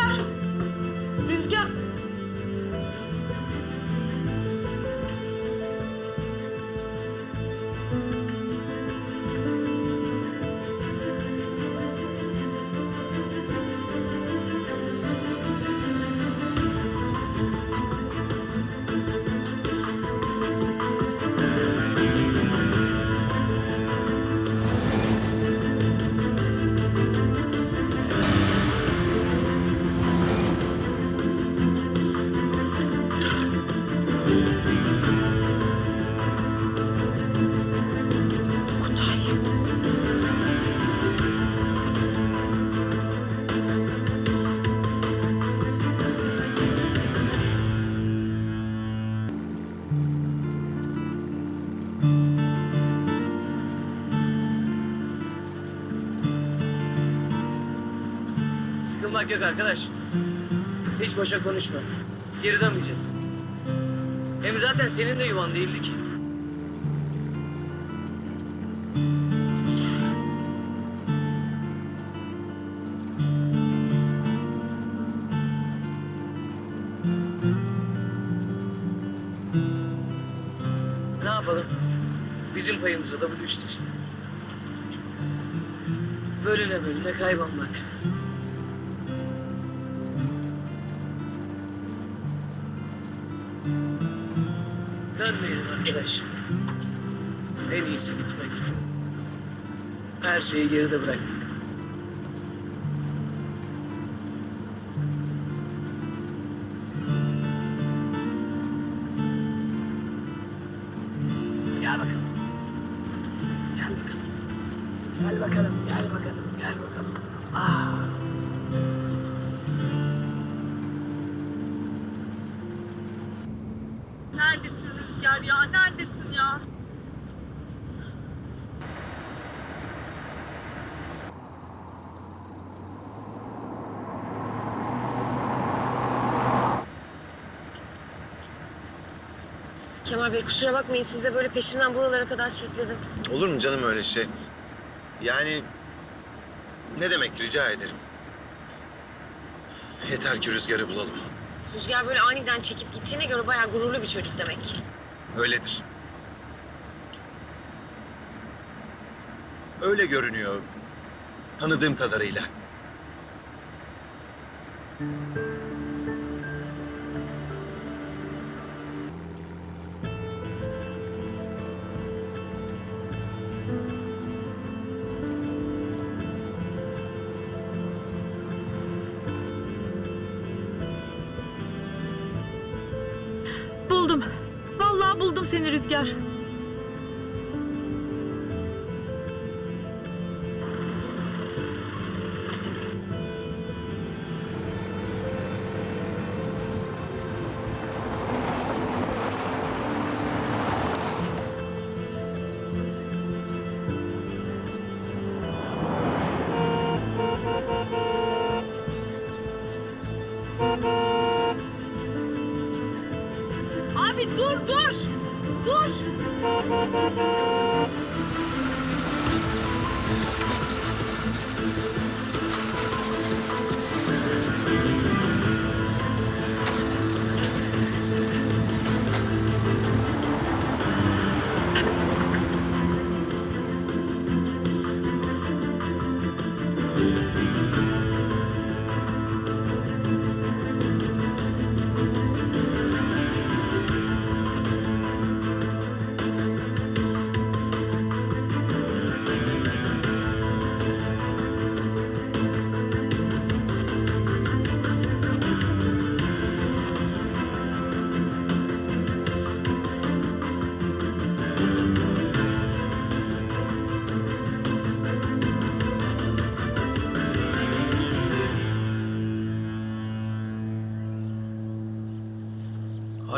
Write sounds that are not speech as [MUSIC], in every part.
Rüzgar! Rüzgar! Durmak yok arkadaş. Hiç boşa konuşma. Geri dönmeyeceğiz. Hem zaten senin de yuvan değildi ki. Ne yapalım? Bizim payımıza da bu düştü işte. Bölüne bölüne kaybolmak. Dönmeyelim arkadaş. En iyisi gitmek. Her şeyi geride bırak. Kemal Bey kusura bakmayın siz de böyle peşimden buralara kadar sürükledim. Olur mu canım öyle şey? Yani ne demek rica ederim. Yeter ki rüzgarı bulalım. Rüzgar böyle aniden çekip gittiğine göre bayağı gururlu bir çocuk demek. Öyledir. Öyle görünüyor. Tanıdığım kadarıyla. Seni Rüzgar. Thank you.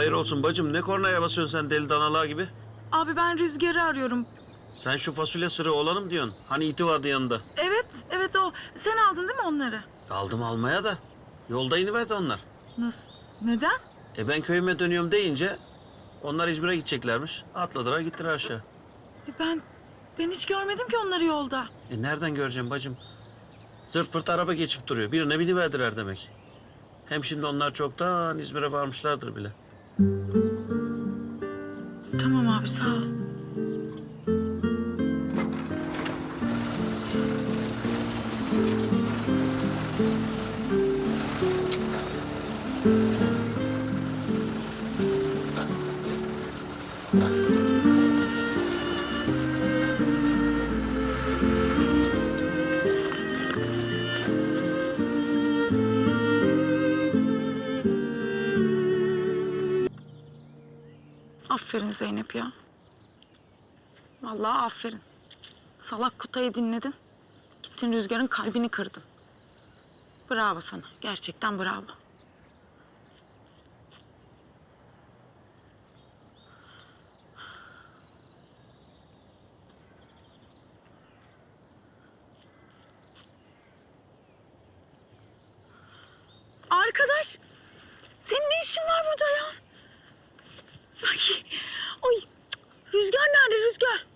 Hayır olsun bacım ne kornaya basıyorsun sen deli danalığa gibi? Abi ben Rüzgar'ı arıyorum. Sen şu fasulye sırrı olanım diyorsun. Hani iti vardı yanında. Evet, evet o. Sen aldın değil mi onları? Aldım almaya da. Yolda iniverdi onlar. Nasıl? Neden? E ben köyüme dönüyorum deyince onlar İzmir'e gideceklermiş. Atladılar gittiler aşağı. E Ben ben hiç görmedim ki onları yolda. E nereden göreceğim bacım? Zırt pırt araba geçip duruyor. Birine biniverdiler demek. Hem şimdi onlar çoktan İzmir'e varmışlardır bile. Tamam abi sağ ol. yani Zeynep ya. Vallahi aferin. Salak Kutay'ı dinledin. Gittin Rüzgar'ın kalbini kırdın. Bravo sana. Gerçekten bravo. Arkadaş, senin ne işin var burada ya? Bak, Rüzgar nerede Rüzgar?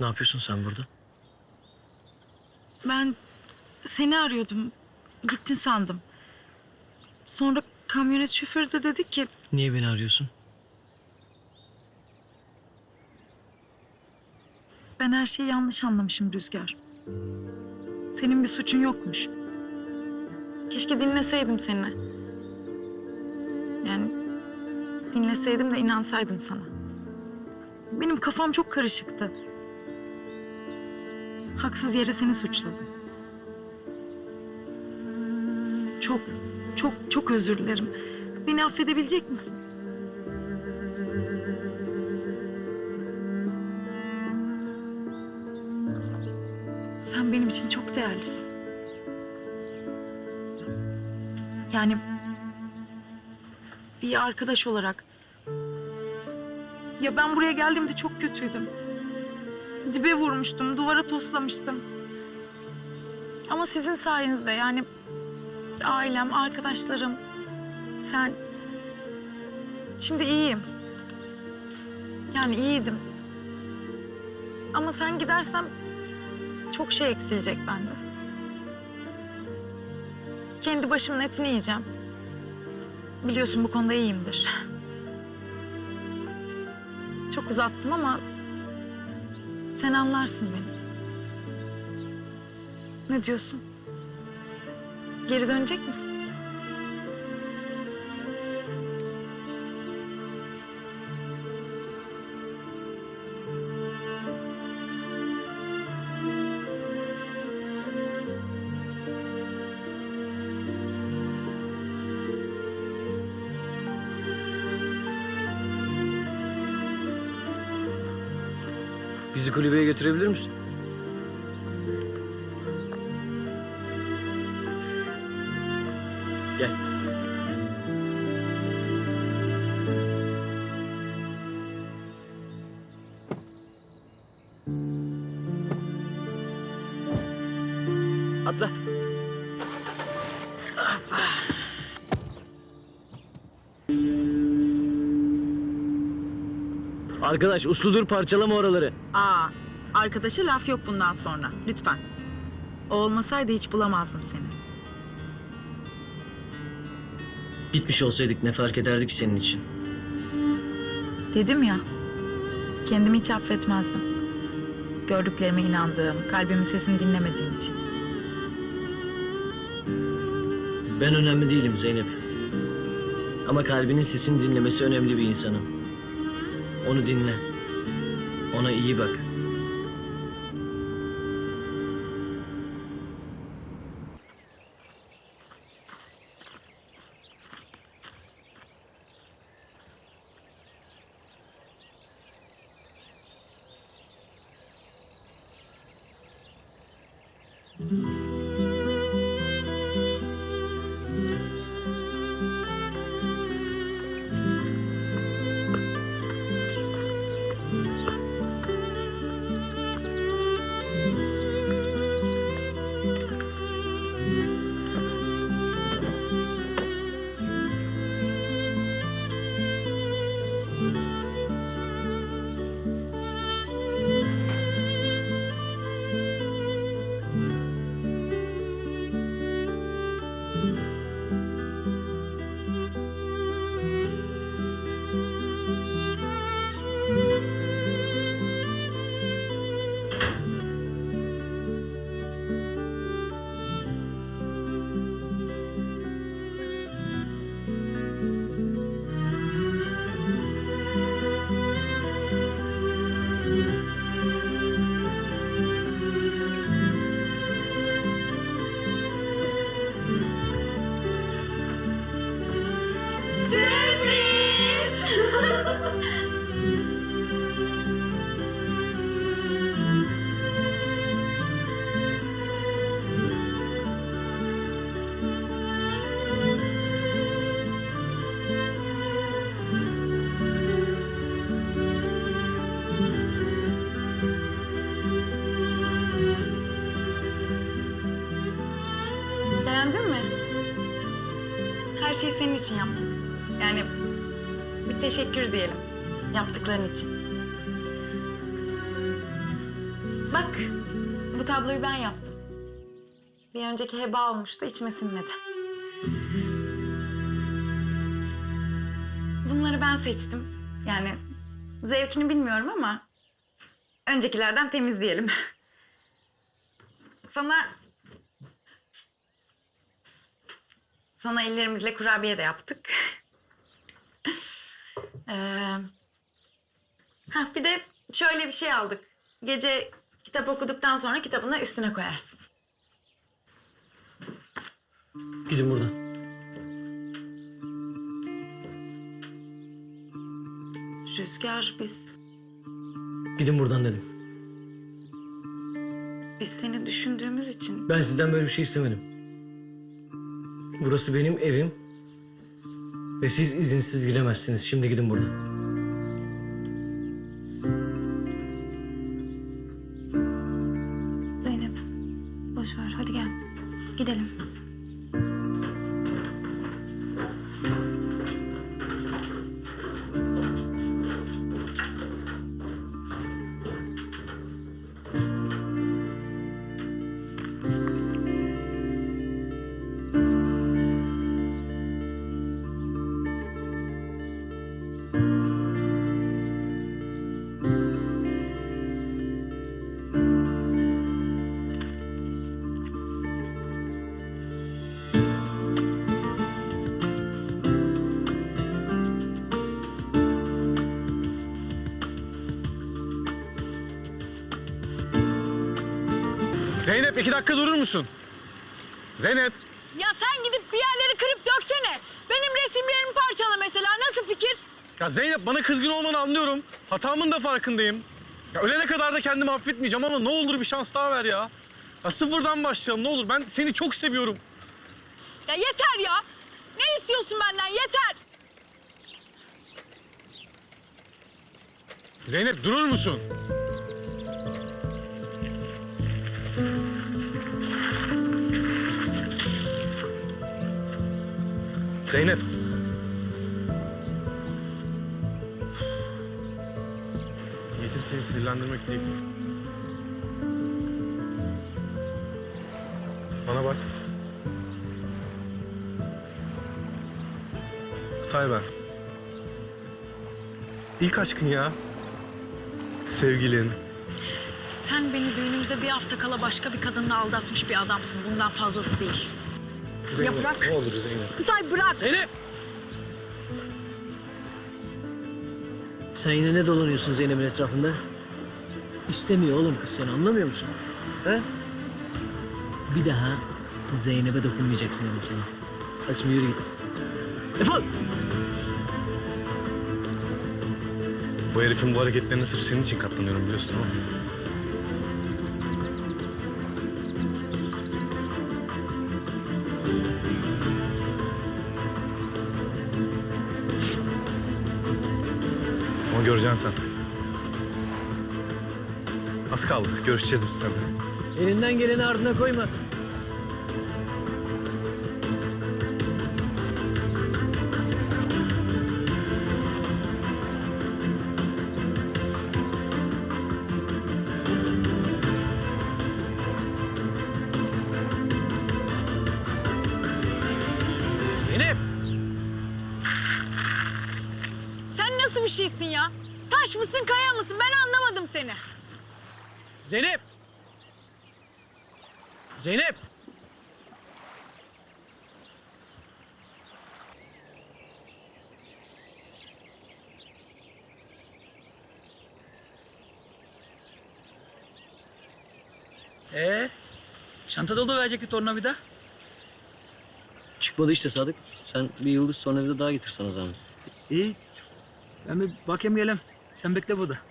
Ne yapıyorsun sen burada? Ben seni arıyordum. Gittin sandım. Sonra kamyonet şoförü de dedi ki Niye beni arıyorsun? ben her şeyi yanlış anlamışım Rüzgar. Senin bir suçun yokmuş. Keşke dinleseydim seni. Yani dinleseydim de inansaydım sana. Benim kafam çok karışıktı. Haksız yere seni suçladım. Çok, çok, çok özür dilerim. Beni affedebilecek misin? Sen benim için çok değerlisin. Yani bir arkadaş olarak. Ya ben buraya geldiğimde çok kötüydüm. Dibe vurmuştum, duvara toslamıştım. Ama sizin sayenizde yani ailem, arkadaşlarım, sen. Şimdi iyiyim. Yani iyiydim. Ama sen gidersen çok şey eksilecek bende. Kendi başımın etini yiyeceğim. Biliyorsun bu konuda iyiyimdir. Çok uzattım ama sen anlarsın beni. Ne diyorsun? Geri dönecek misin? Bizi kulübeye götürebilir misin? Arkadaş usludur parçalama oraları. Aa, arkadaşa laf yok bundan sonra. Lütfen. O olmasaydı hiç bulamazdım seni. Gitmiş olsaydık ne fark ederdik senin için? Dedim ya, kendimi hiç affetmezdim. Gördüklerime inandığım, kalbimin sesini dinlemediğim için. Ben önemli değilim Zeynep. Ama kalbinin sesini dinlemesi önemli bir insanın. Onu dinle. Ona iyi bak. Mm-hmm. Şeyi senin için yaptık. Yani bir teşekkür diyelim yaptıkların için. Bak bu tabloyu ben yaptım. Bir önceki heba olmuştu içime sinmedi. Bunları ben seçtim. Yani zevkini bilmiyorum ama öncekilerden temiz diyelim. [LAUGHS] Sana sana ellerimizle kurabiye de yaptık. ee, ha, bir de şöyle bir şey aldık. Gece kitap okuduktan sonra kitabını üstüne koyarsın. Gidin buradan. Rüzgar biz Gidin buradan dedim. biz seni düşündüğümüz için Ben sizden böyle bir şey istemedim. Burası benim evim. Ve siz izinsiz giremezsiniz. Şimdi gidin buradan. Zeynep boş ver hadi gel gidelim. Zeynep iki dakika durur musun? Zeynep. Ya sen gidip bir yerleri kırıp döksene. Benim resimlerimi parçala mesela. Nasıl fikir? Ya Zeynep bana kızgın olmanı anlıyorum. Hatamın da farkındayım. Ya ölene kadar da kendimi affetmeyeceğim ama ne olur bir şans daha ver ya. Ya sıfırdan başlayalım ne olur. Ben seni çok seviyorum. Ya yeter ya. Ne istiyorsun benden? Yeter. Zeynep durur musun? Zeynep. Niyetim seni sinirlendirmek değil. Bana bak. Kutay ben. İlk aşkın ya. Sevgilin. Sen beni düğünümüze bir hafta kala başka bir kadınla aldatmış bir adamsın. Bundan fazlası değil. Zeynep, bırak. Ne olur Zeynep. Kutay bırak. Zeynep! Sen yine ne dolanıyorsun Zeynep'in etrafında? İstemiyor oğlum kız seni anlamıyor musun? He? Bir daha Zeynep'e dokunmayacaksın dedim sana. Hadi şimdi yürü git. Defol! Bu herifin bu hareketlerine sırf senin için katlanıyorum biliyorsun. Ama Az kaldı. Görüşeceğiz biz seninle. Elinden geleni ardına koyma. Zeynep! Sen nasıl bir şeysin ya? Taş mısın kaya mısın? Ben anlamadım seni. Zeynep! Zeynep! Ee, çanta dolu verecekti tornavida. Çıkmadı işte Sadık. Sen bir yıldız de daha getir sana zahmet. İyi. Ben bir bakayım gelem. Sen bekle burada.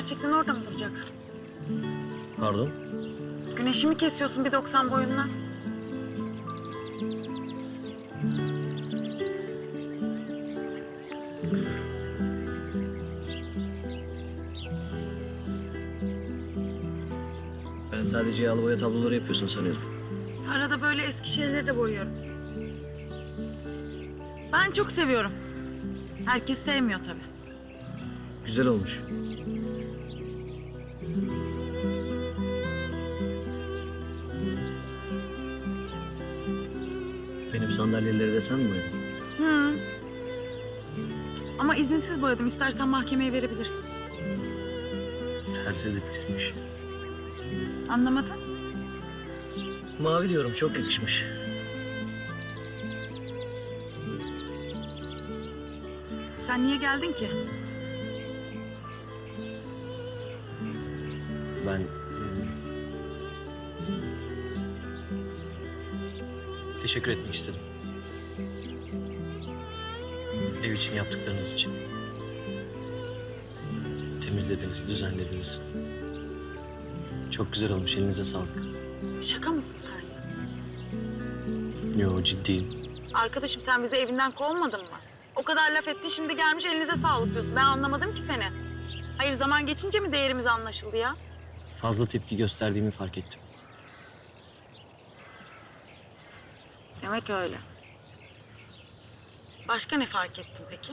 Gerçekten orada mı duracaksın? Pardon. Güneşimi kesiyorsun bir 90 boyunla. Ben sadece yağlı boya tabloları yapıyorsun sanıyordum. Arada böyle eski şeyleri de boyuyorum. Ben çok seviyorum. Herkes sevmiyor tabii. Güzel olmuş. Benim sandalyeleri de sen mi boyadın? Hı. Ama izinsiz boyadım. İstersen mahkemeye verebilirsin. Tersi de pismiş. Anlamadın? Mavi diyorum çok yakışmış. Sen niye geldin ki? Ben... Teşekkür etmek istedim. Ev için yaptıklarınız için. Temizlediniz, düzenlediniz. Çok güzel olmuş, elinize sağlık. Şaka mısın sen? Yo, ciddiyim. Arkadaşım sen bizi evinden kovmadın mı? O kadar laf etti şimdi gelmiş elinize sağlık diyorsun. Ben anlamadım ki seni. Hayır zaman geçince mi değerimiz anlaşıldı ya? Fazla tepki gösterdiğimi fark ettim. Demek öyle. Başka ne fark ettin peki?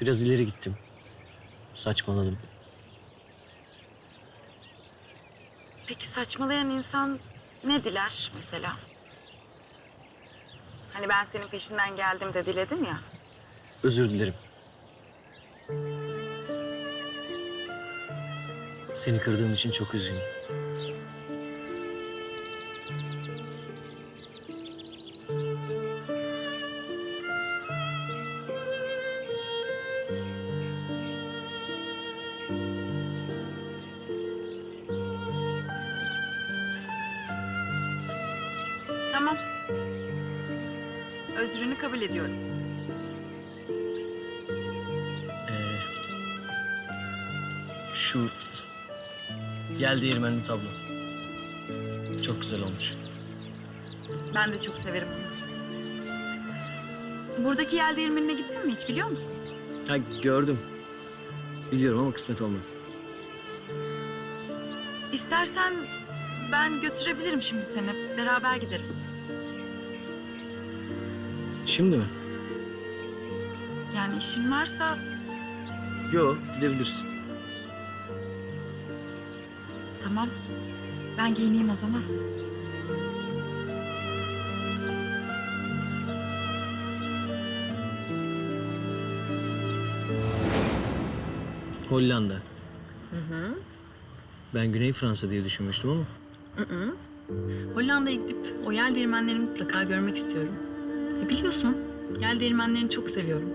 Biraz ileri gittim. Saçmaladım. Peki saçmalayan insan ne diler mesela? Hani ben senin peşinden geldim de diledim ya. Özür dilerim. Seni kırdığım için çok üzgünüm. Değirmenli tablo. Çok güzel olmuş. Ben de çok severim onu. Buradaki yel değirmenine gittin mi hiç biliyor musun? Ha gördüm. Biliyorum ama kısmet olmadı. İstersen ben götürebilirim şimdi seni. Beraber gideriz. Şimdi mi? Yani işin varsa Yok gidebiliriz. Tamam. Ben giyineyim o zaman. Hollanda. Ben Güney Fransa diye düşünmüştüm ama. Hollanda'ya gidip o yel değirmenlerini mutlaka görmek istiyorum. E biliyorsun, yel değirmenlerini çok seviyorum.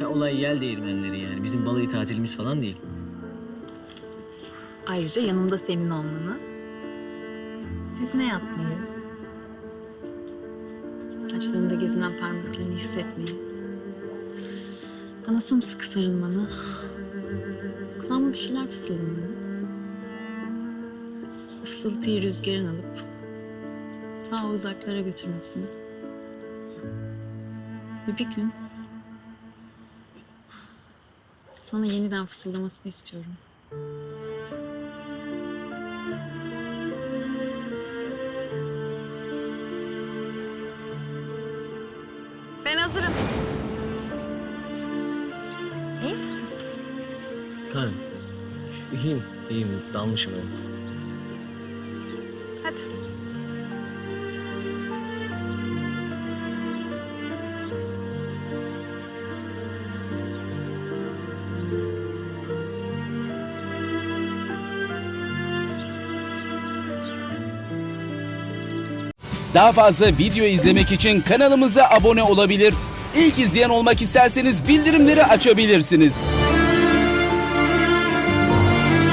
Ya olay yel değirmenleri yani. Bizim balayı tatilimiz falan değil. Ayrıca yanımda senin olmanı, dizine yatmayı, saçlarımda gezinen parmaklarını hissetmeyi, bana sımsıkı sarılmanı, kulağıma bir şeyler fısıldamanı, o fısıltıyı rüzgarın alıp ta uzaklara götürmesini. Ve bir gün sana yeniden fısıldamasını istiyorum. İyiyim, iyiyim. Dalmışım ben. Hadi. Daha fazla video izlemek için kanalımıza abone olabilir. İlk izleyen olmak isterseniz bildirimleri açabilirsiniz.